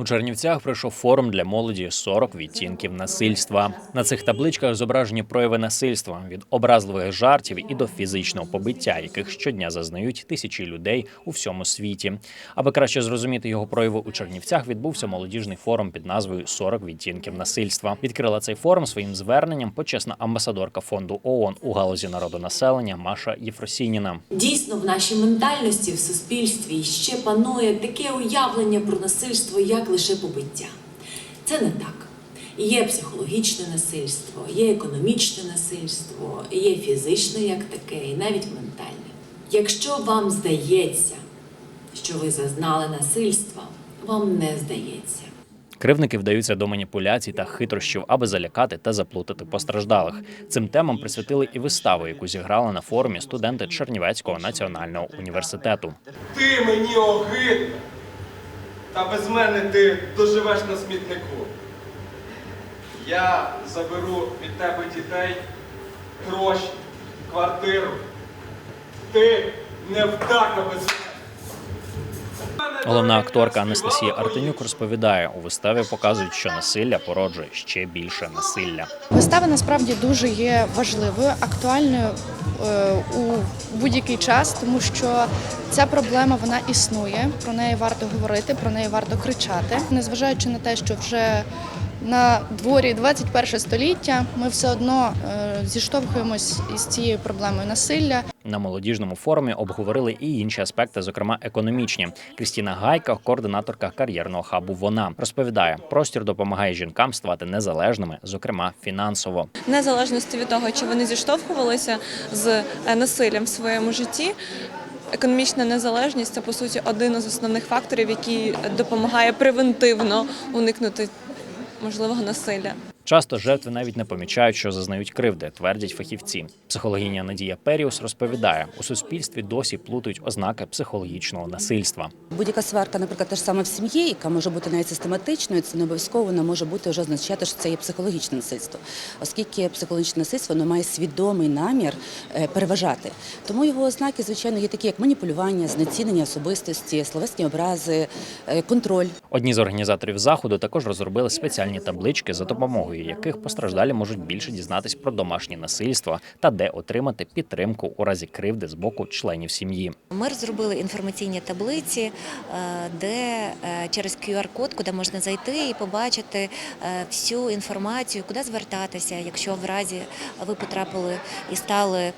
У Чернівцях пройшов форум для молоді «40 відтінків насильства. На цих табличках зображені прояви насильства від образливих жартів і до фізичного побиття, яких щодня зазнають тисячі людей у всьому світі. Аби краще зрозуміти його прояви у Чернівцях, відбувся молодіжний форум під назвою «40 відтінків насильства. Відкрила цей форум своїм зверненням почесна амбасадорка фонду ООН у галузі народонаселення Маша Єфросініна. Дійсно, в нашій ментальності в суспільстві ще панує таке уявлення про насильство, як лише побиття. Це не так. Є психологічне насильство, є економічне насильство, є фізичне як таке, і навіть ментальне. Якщо вам здається, що ви зазнали насильства, вам не здається. Кривники вдаються до маніпуляцій та хитрощів, аби залякати та заплутати постраждалих. Цим темам присвятили і виставу, яку зіграли на форумі студенти Чернівецького національного університету. Ти мені огидна, та без мене ти доживеш на смітнику. Я заберу від тебе дітей, гроші, квартиру. Ти невдака без мене. Головна акторка Анастасія Артенюк розповідає, у виставі показують, що насилля породжує ще більше насилля. Вистава насправді дуже є важливою, актуальною у будь-який час, тому що ця проблема вона існує. Про неї варто говорити, про неї варто кричати, незважаючи на те, що вже на дворі 21 століття ми все одно е, зіштовхуємось із цією проблемою насилля. На молодіжному форумі обговорили і інші аспекти, зокрема економічні. Крістіна Гайка, координаторка кар'єрного хабу. Вона розповідає, простір допомагає жінкам ставати незалежними, зокрема фінансово. незалежності від того, чи вони зіштовхувалися з е, насиллям в своєму житті. Економічна незалежність це по суті один із основних факторів, який допомагає превентивно уникнути можливого насилля. Часто жертви навіть не помічають, що зазнають кривди, твердять фахівці. Психологиня Надія Періус розповідає, у суспільстві досі плутають ознаки психологічного насильства. Будь-яка сварка, наприклад, та ж саме в сім'ї, яка може бути навіть систематичною, це не обов'язково вона може бути вже означати, що це є психологічне насильство, оскільки психологічне насильство воно має свідомий намір е, переважати. Тому його ознаки, звичайно, є такі, як маніпулювання, знецінення особистості, словесні образи, е, контроль. Одні з організаторів заходу також розробили спеціальні таблички, за допомогою яких постраждалі можуть більше дізнатись про домашнє насильство та де отримати підтримку у разі кривди з боку членів сім'ї. Ми розробили інформаційні таблиці, е, де е, через QR-код, куди можна зайти і побачити е, всю інформацію, куди звертатися, якщо в разі ви потрапили і стали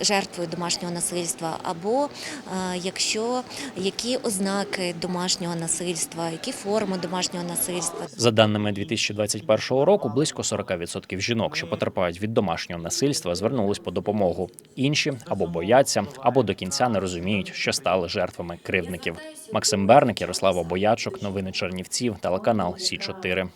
жертвою домашнього насильства, або е, якщо які ознаки домашнього насильства, які форми домашнього насильства. За даними 2021 року, близько 40% жінок, що потерпають від домашнього насильства, звернулись по допомогу. Інші або бояться, або до кінця не розуміють, що стали жертвами кривдників. Максим Берник, Ярослава Боячок, новини Чернівців, телеканал Сі 4